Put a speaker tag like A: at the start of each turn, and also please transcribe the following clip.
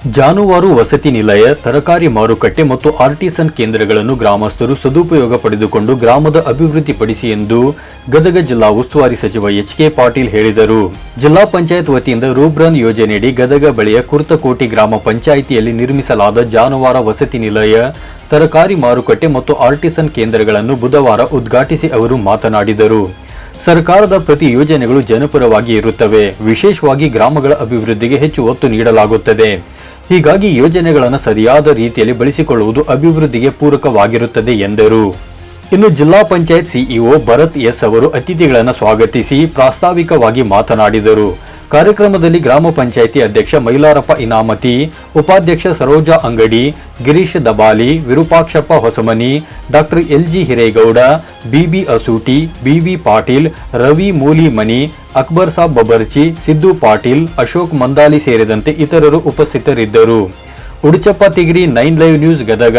A: ಜಾನುವಾರು ವಸತಿ ನಿಲಯ, ತರಕಾರಿ ಮಾರುಕಟ್ಟೆ ಮತ್ತು ಆರ್ಟಿಸನ್ ಕೇಂದ್ರಗಳನ್ನು ಗ್ರಾಮಸ್ಥರು ಸದುಪಯೋಗ ಪಡೆದುಕೊಂಡು ಗ್ರಾಮದ ಅಭಿವೃದ್ಧಿಪಡಿಸಿ ಎಂದು ಗದಗ ಜಿಲ್ಲಾ ಉಸ್ತುವಾರಿ ಸಚಿವ ಎಚ್ ಕೆ ಪಾಟೀಲ್ ಹೇಳಿದರು. ಜಿಲ್ಲಾ ಪಂಚಾಯತ್ ವತಿಯಿಂದ ರೂಬ್ರನ್ ಯೋಜನೆಯಡಿ ಗದಗ ಬಳಿಯ ಕುರ್ತಕೋಟಿ ಗ್ರಾಮ ಪಂಚಾಯಿತಿಯಲ್ಲಿ ನಿರ್ಮಿಸಲಾದ ಜಾನುವಾರ ವಸತಿ ನಿಲಯ, ತರಕಾರಿ ಮಾರುಕಟ್ಟೆ ಮತ್ತು ಆರ್ಟಿಸನ್ ಕೇಂದ್ರಗಳನ್ನು ಬುಧವಾರ ಉದ್ಘಾಟಿಸಿ ಅವರು ಮಾತನಾಡಿದರು. ಸರ್ಕಾರದ ಪ್ರತಿ ಯೋಜನೆಗಳು ಜನಪರವಾಗಿ ಇರುತ್ತವೆ. ವಿಶೇಷವಾಗಿ ಗ್ರಾಮಗಳ ಅಭಿವೃದ್ಧಿಗೆ ಹೆಚ್ಚು ಒತ್ತು ನೀಡಲಾಗುತ್ತದೆ. ಹೀಗಾಗಿ ಯೋಜನೆಗಳನ್ನು ಸರಿಯಾದ ರೀತಿಯಲ್ಲಿ ಬಳಸಿಕೊಳ್ಳುವುದು ಅಭಿವೃದ್ಧಿಗೆ ಪೂರಕವಾಗಿರುತ್ತದೆ ಎಂದರು. ಇನ್ನು ಜಿಲ್ಲಾ ಪಂಚಾಯತ್ ಸಿಇಒ ಭರತ್ ಎಸ್ ಅವರು ಅತಿಥಿಗಳನ್ನು ಸ್ವಾಗತಿಸಿ ಪ್ರಾಸ್ತಾವಿಕವಾಗಿ ಮಾತನಾಡಿದರು. ಕಾರ್ಯಕ್ರಮದಲ್ಲಿ ಗ್ರಾಮ ಪಂಚಾಯಿತಿ ಅಧ್ಯಕ್ಷ ಮೈಲಾರಪ್ಪ ಇನಾಮತಿ, ಉಪಾಧ್ಯಕ್ಷ Saroja Angadi, Girish Dabali, Virupakshappa Hosamani, doctor L G Hiregowda, B B Asooti B V Patil, Ravi Mulimani, Akbar Sab Babarchi, Siddu Patil, Ashok Mandali ಸೇರಿದಂತೆ ಇತರರು ಉಪಸ್ಥಿತರಿದ್ದರು. Uduchappa Tigiri nine live news Gadag